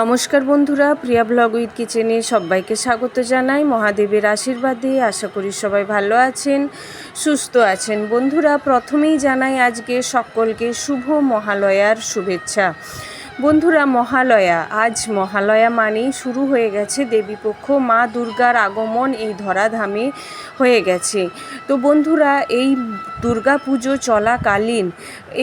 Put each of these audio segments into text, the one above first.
নমস্কার বন্ধুরা, প্রিয়া blog with কিচেনে সবাইকে স্বাগত জানাই। মহাদেবের আশীর্বাদে আশা করি সবাই ভালো আছেন, সুস্থ আছেন। বন্ধুরা, প্রথমেই জানাই আজকে সকলকে শুভ মহালয়ার শুভেচ্ছা। বন্ধুরা মহালয়া। আজ মহালয়া মানেই শুরু হয়ে গেছে দেবীপক্ষ মা দুর্গার আগমন এই ধরাধামে হয়ে গেছে। তো বন্ধুরা, এই দুর্গা পুজো চলাকালীন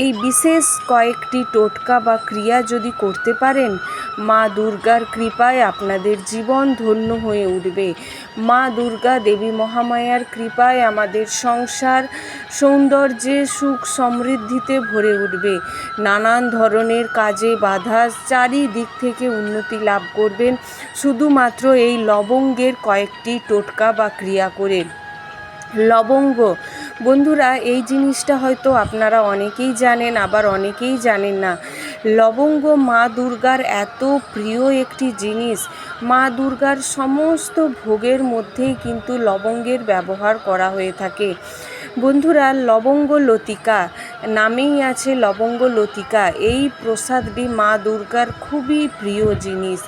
এই বিশেষ কয়েকটি টোটকা বা ক্রিয়া যদি করতে পারেন, মা দুর্গার কৃপায় আপনাদের জীবন ধন্য হয়ে উঠবে। মা দুর্গা দেবী মহামায়ার কৃপায় আমাদের সংসার সৌন্দর্যে সুখ সমৃদ্ধিতে ভরে উঠবে। নানান ধরনের কাজে বাধা চারিদিক থেকে উন্নতি লাভ করবেন। শুধুমাত্র এই লবঙ্গের কয়েকটি টোটকা বা ক্রিয়া করে। লবঙ্গ। বন্ধুরা, এই জিনিসটা হয়তো আপনারা অনেকেই জানেন, আবার অনেকেই জানেন না। লবঙ্গ মা দুর্গার এত প্রিয় একটি জিনিস। মা দুর্গার সমস্ত ভোগের মধ্যেই কিন্তু লবঙ্গের ব্যবহার করা হয়ে থাকে। বন্ধুরা, লবঙ্গ লতিকা নামেই আছে লবঙ্গ লতিকা। এই প্রসাদটি মা দুর্গার খুবই প্রিয় জিনিস।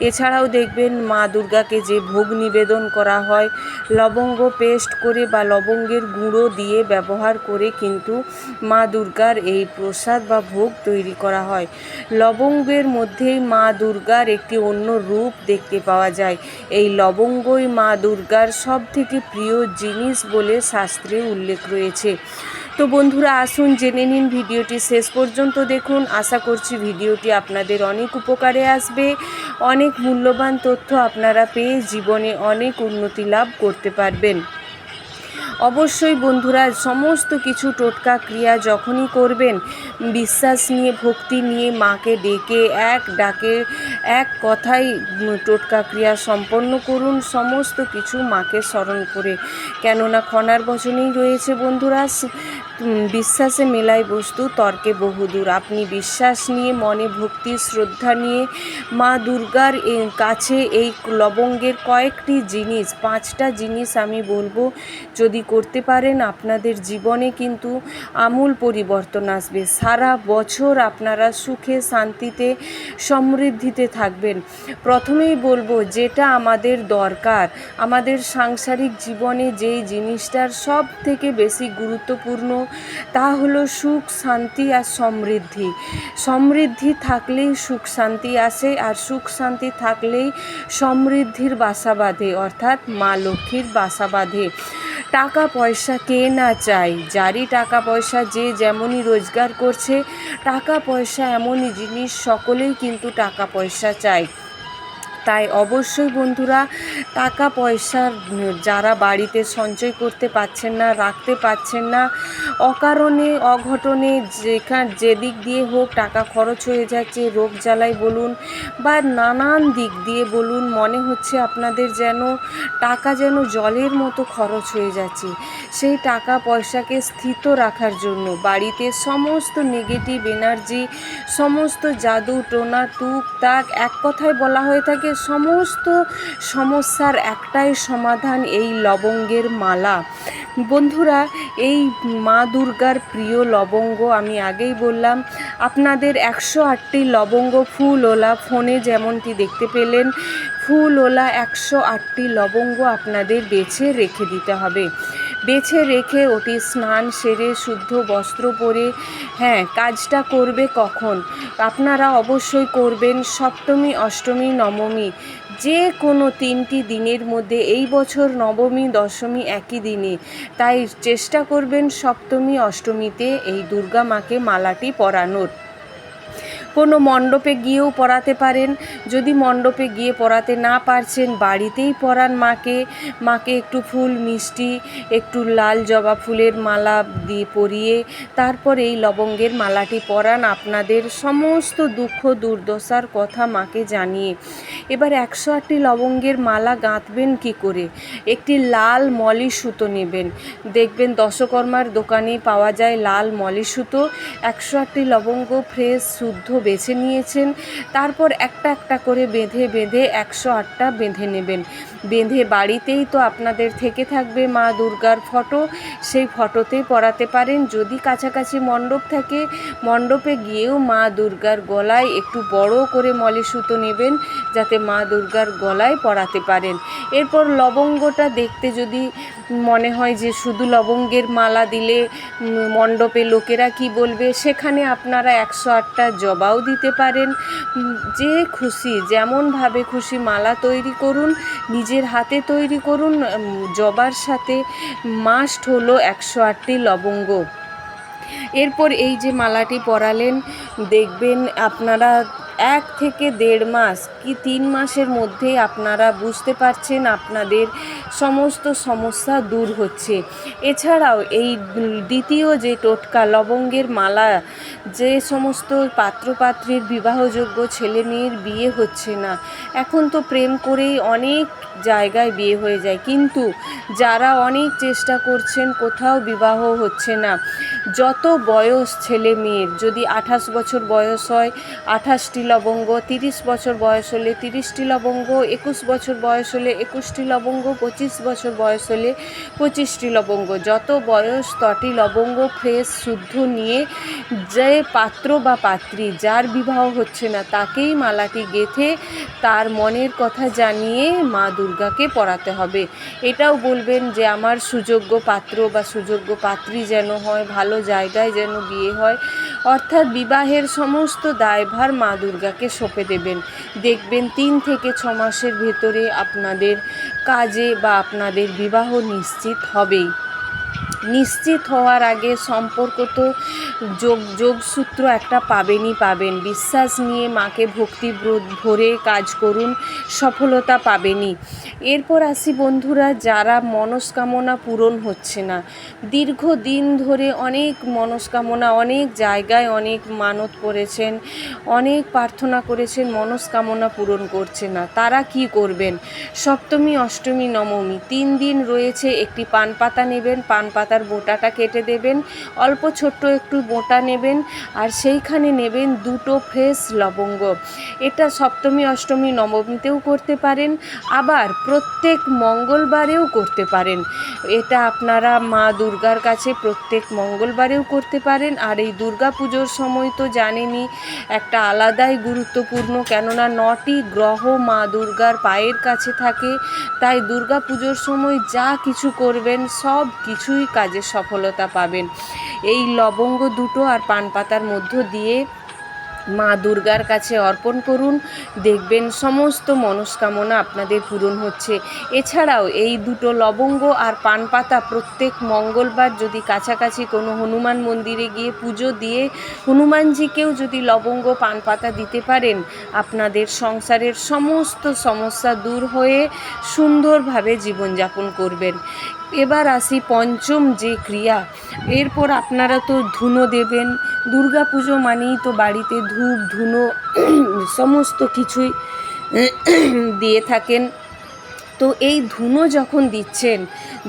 এছাড়াও দেখবেন মা দুর্গাকে যে ভোগ নিবেদন করা হয়, লবঙ্গ পেস্ট করে বা লবঙ্গের গুঁড়ো দিয়ে ব্যবহার করে কিন্তু মা দুর্গার এই প্রসাদ বা ভোগ তৈরি করা হয়। লবঙ্গের মধ্যেই মা দুর্গার একটি অন্য রূপ দেখতে পাওয়া যায়। এই লবঙ্গই মা দুর্গার সব থেকে প্রিয় জিনিস বলে শাস্ত্রে উল্লেখ রয়েছে। তো বন্ধুরা, আসুন জেনে নিন ভিডিওটি শেষ পর্যন্ত দেখুন। আশা করছি ভিডিওটি আপনাদের অনেক উপকারে আসবে। অনেক মূল্যবান তথ্য আপনারা পেয়ে জীবনে অনেক উন্নতি লাভ করতে পারবেন। অবশ্যই বন্ধুরা, সমস্ত কিছু টোটকা ক্রিয়া যখনই করবেন, বিশ্বাস নিয়ে, ভক্তি নিয়ে মাকে ডেকে এক ডাকে, এক কথাই টোটকা ক্রিয়া সম্পন্ন করুন, সমস্ত কিছু মাকে স্মরণ করে। কেননা খনার বচনেই রয়েছে বন্ধুরা, বিশ্বাসে মেলাই বস্তু, তর্কে বহুদূর। আপনি বিশ্বাস নিয়ে, মনে ভক্তি, শ্রদ্ধা নিয়ে মা দুর্গার কাছে এই লবঙ্গের কয়েকটি জিনিস, পাঁচটা জিনিস আমি বলব, যদি করতে পারেন, আপনাদের জীবনে কিন্তু আমূল পরিবর্তন আসবে। সারা বছর আপনারা সুখে, শান্তিতে, সমৃদ্ধিতে থাকবেন। প্রথমেই বলব, যেটা আমাদের দরকার, আমাদের সাংসারিক জীবনে যেই জিনিসটার সব থেকে বেশি গুরুত্বপূর্ণ, তা হলো সুখ, শান্তি আর সমৃদ্ধি। সমৃদ্ধি থাকলেই সুখ, শান্তি আসে আর সুখ, শান্তি থাকলেই সমৃদ্ধির বাসা বাঁধে, অর্থাৎ মা লক্ষ্মীর বাসা বাঁধে। টাকা পয়সা কে না চাই যারই টাকা পয়সা যে যেমনই রোজগার করছে টাকা পয়সা এমনই জিনিস, সকলেই কিন্তু টাকা পয়সা চায়। তাই অবশ্যই বন্ধুরা টাকা পয়সা, যারা বাড়িতে সঞ্চয় করতে পারছেন না, রাখতে পারছেন না, অকারণে, অঘটনে যেখান, যেদিক দিয়ে হোক টাকা খরচ হয়ে যাচ্ছে, রোগ জ্বালাই বলুন বা নানান দিক দিয়ে বলুন, মনে হচ্ছে আপনাদের যেন টাকা যেন জলের মতো খরচ হয়ে যাচ্ছে। সেই টাকা পয়সাকে স্থিত রাখার জন্য বাড়িতে সমস্ত নেগেটিভ এনার্জি সমস্ত জাদু, টোনা টুক তাক এক কথায় বলা হয়ে থাকে সমস্ত সমস্যার একটাই সমাধান এই লবঙ্গের মালা। বন্ধুরা, এই মা দুর্গার প্রিয় লবঙ্গ আমি আগেই বললাম, আপনাদের একশো আটটি লবঙ্গ ফুলওলা ফোনে যেমনটি দেখতে পেলেন, ফুলওলা একশো আটটি লবঙ্গ আপনাদের বেছে রেখে দিতে হবে। বেছে রেখে ওটি স্নান সেরে শুদ্ধ বস্ত্র পরে হ্যাঁ কাজটা করবে কখন? আপনারা অবশ্যই করবেন সপ্তমী, অষ্টমী, নবমী। যে কোনো তিনটি দিনের মধ্যে এই বছর নবমী, দশমী একই দিনে। তাই চেষ্টা করবেন সপ্তমী, অষ্টমীতে এই দুর্গা মাকে মালাটি পরানোর। কোনো মণ্ডপে গিয়েও পড়াতে পারেন। যদি মণ্ডপে গিয়ে পড়াতে না পারছেন, বাড়িতেই পরান মাকে। মাকে একটু ফুল, মিষ্টি, একটু লাল জবা ফুলের মালা দিয়ে পরিয়ে তারপর এই লবঙ্গের মালাটি পরান আপনাদের সমস্ত দুঃখ, দুর্দশার কথা মাকে জানিয়ে। এবার একশো আটটি লবঙ্গের মালা গাঁথবেন কি করে? একটি লাল মলি সুতো নেবেন। দেখবেন দশকর্মার দোকানে পাওয়া যায় লাল মলি সুতো। একশো আটটি লবঙ্গ ফ্রেশ, শুদ্ধ বেছে নিয়েছেন। তারপর একটা একটা করে বেঁধে বেঁধে একশো আটটা বেঁধে নেবেন। বেঁধে বাড়িতেই তো আপনাদের থেকে থাকবে মা দুর্গার ফটো। সেই ফটোতেই পরাতে পারেন। যদি কাছাকাছি মণ্ডপ থাকে, মণ্ডপে গিয়েও মা দুর্গার গলায় একটু বড় করে মলে সুতো নেবেন, যাতে মা দুর্গার গলায় পরাতে পারেন। এরপর লবঙ্গটা দেখতে যদি মনে হয় যে শুধু লবঙ্গের মালা দিলে মণ্ডপে লোকেরা কি বলবে, সেখানে আপনারা একশো আটটা জবাও দিতে পারেন। যে খুশি, যেমনভাবে খুশি মালা তৈরি করুন, নিজের হাতে তৈরি করুন জবার সাথে মাস্ট হলো একশো আটটি লবঙ্গ। এরপর এই যে মালাটি পরালেন, দেখবেন আপনারা এক থেকে দেড় মাস কি তিন মাসের মধ্যেই আপনারা বুঝতে পারছেন আপনাদের সমস্ত সমস্যা দূর হচ্ছে। এছাড়াও এই দ্বিতীয় যে টোটকা লবঙ্গের মালা, যে সমস্ত পাত্রপাত্রীর বিবাহযোগ্য ছেলে মেয়ের বিয়ে হচ্ছে না, এখন তো প্রেম করেই অনেক জায়গায় বিয়ে হয়ে যায়। কিন্তু যারা অনেক চেষ্টা করছেন, কোথাও বিবাহ হচ্ছে না। যত বয়স ছেলে মেয়ের, যদি আঠাশ বছর বয়স হয়, আঠাশটি লবঙ্গ, তিরিশ বছর বয়স হলে তিরিশটি লবঙ্গ, একুশ বছর বয়স হলে একুশটি লবঙ্গ, পঁচিশ বছর বয়স হলে পঁচিশটি লবঙ্গ। যত বয়স তটি লবঙ্গ ফ্রেশ, শুদ্ধ নিয়ে যে পাত্র বা পাত্রী যার বিবাহ হচ্ছে না, তাকেই মালাটি গেথে তার মনের কথা জানিয়ে মা দুর্গাকে পড়াতে হবে। এটাও বলবেন যে, আমার সুযোগ্য পাত্র বা সুযোগ্য পাত্রী যেন হয়, ভালো জায়গায় যেন বিয়ে হয়। অর্থাৎ বিবাহের সমস্ত দায়ভার মা দুর্গাকে সঁপে দেবেন। দেখবেন তিন থেকে ছ মাসের ভেতরে আপনাদের কাজে বা আপনাদের বিবাহ নিশ্চিত হবেই। নিশ্চিত হওয়ার আগে সম্পর্ক তো যোগ, যোগসূত্র একটা পাবেনই পাবেন। বিশ্বাস নিয়ে মাকে ভক্তি ভরে কাজ করুন, সফলতা পাবেনই। এরপর আসি বন্ধুরা, যারা মনস্কামনা পূরণ হচ্ছে না। দীর্ঘদিন ধরে অনেক মনস্কামনা, অনেক জায়গায় অনেক মানত করেছেন, অনেক প্রার্থনা করেছেন, মনস্কামনা পূরণ করছে না। তারা কি করবেন? সপ্তমী, অষ্টমী, নবমী, তিন দিন রয়েছে, একটি পান পাতা নেবেন পান পাতার বোটাটা কেটে দেবেন, অল্প ছোট্ট একটু বোটা নেবেন আর সেইখানে নেবেন দুটো ফ্রেশ লবঙ্গ। এটা সপ্তমী, অষ্টমী, নবমীতেও করতে পারেন, আবার প্রত্যেক মঙ্গলবারেও করতে পারেন। এটা আপনারা মা দুর্গার কাছে প্রত্যেক মঙ্গলবারেও করতে পারেন, আর এই দুর্গা পুজোর সময় তো জানেনই, একটা আলাদাই গুরুত্বপূর্ণ, কেননা নটি গ্রহ মা দুর্গার পায়ের কাছে থাকে, তাই দুর্গা পুজোর সময় যা কিছু করবেন, সব কিছুই কাজে সফলতা পাবেন। এই লবঙ্গ দুটো আর পান পাতার মধ্য দিয়ে মা দুর্গার কাছে অর্পণ করুন। দেখবেন সমস্ত মনস্কামনা আপনাদের পূরণ হচ্ছে। এছাড়াও এই দুটো লবঙ্গ আর পান পাতা প্রত্যেক মঙ্গলবার যদি কাছাকাছি কোনো হনুমান মন্দিরে গিয়ে পুজো দিয়ে হনুমানজিকেও যদি লবঙ্গ, পান পাতা দিতে পারেন, আপনাদের সংসারের সমস্ত সমস্যা দূর হয়ে সুন্দরভাবে জীবনযাপন করবেন। এবার আসি পঞ্চম যে ক্রিয়া। এরপর আপনারা তো ধুনো দেবেন দুর্গা পুজো মানেই তো বাড়িতে ধূপ, ধুনো, সমস্ত কিছুই দিয়ে থাকেন। তো এই ধুনো যখন দিচ্ছেন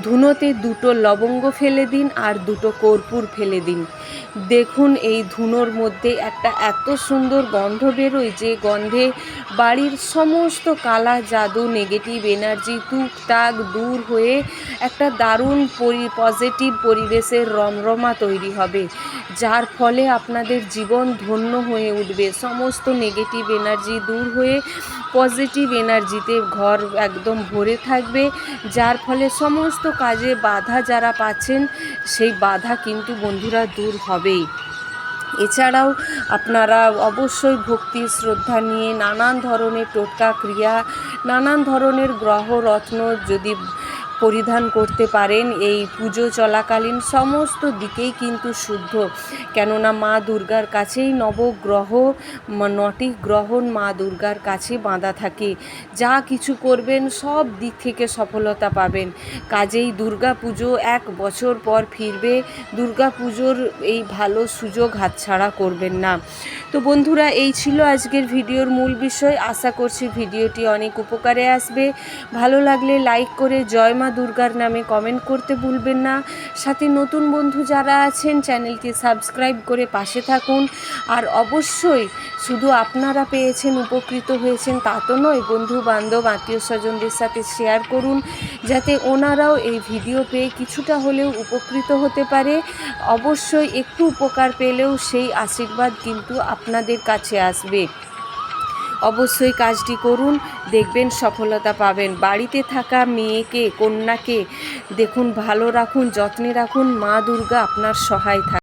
ধুনোতে দুটো লবঙ্গ ফেলে দিন আর দুটো কর্পূর ফেলে দিন। দেখুন এই ধুনোর মধ্যে একটা এত সুন্দর গন্ধ বেরোয় যে গন্ধে বাড়ির সমস্ত কালা, জাদু নেগেটিভ এনার্জি টুকটাক দূর হয়ে একটা দারুণ পরি পজিটিভ পরিবেশের রমরমা তৈরি হবে, যার ফলে আপনাদের জীবন ধন্য হয়ে উঠবে। সমস্ত নেগেটিভ এনার্জি দূর হয়ে পজিটিভ এনার্জিতে ঘর একদম ভরে থাকবে, যার ফলে সমস্ত কাজে বাধা যারা পাচ্ছেন, সেই বাধা কিন্তু বন্ধুরা দূর হবেই। এছাড়াও আপনারা অবশ্যই ভক্তি শ্রদ্ধা নিয়ে নানান ধরনের টোটকা ক্রিয়া, নানান ধরনের গ্রহ রত্ন যদি পরিধান করতে পারেন। এই পুজো চলাকালীন সমস্ত দিকেই কিন্তু শুদ্ধ। কেননা মা দুর্গার কাছেই নবগ্রহ নটি গ্রহণ মা দুর্গার কাছে বাঁধা থাকে। যা কিছু করবেন, সব দিক থেকে সফলতা পাবেন। কাজেই দুর্গা পুজো এক বছর পর ফিরবে। দুর্গা পুজোর এই ভালো সুযোগ হাতছাড়া করবেন না। তো বন্ধুরা, এই ছিল আজকের ভিডিওর মূল বিষয়। আশা করছি ভিডিওটি অনেক উপকারে আসবে। ভালো লাগলে লাইক করে জয় মা দুর্গার নামে কমেন্ট করতে ভুলবেন না। সাথে নতুন বন্ধু যারা আছেন চ্যানেলটি সাবস্ক্রাইব করে পাশে থাকুন। আর অবশ্যই শুধু আপনারা পেয়েছেন, উপকৃত হয়েছেন তা তো নয় বন্ধু বান্ধব আত্মীয় স্বজনদের সাথে শেয়ার করুন, যাতে ওনারাও এই ভিডিও পেয়ে কিছুটা হলেও উপকৃত হতে পারে। অবশ্যই একটু উপকার পেলেও সেই আশীর্বাদ কিন্তু আপনাদের কাছে আসবে। অবশ্যই কাজটি করুন, দেখবেন সফলতা পাবেন। বাড়িতে থাকা মেয়েকে, কন্যাকে দেখুন, ভালো রাখুন, যত্নে রাখুন। মা দুর্গা আপনার সহায় থাকে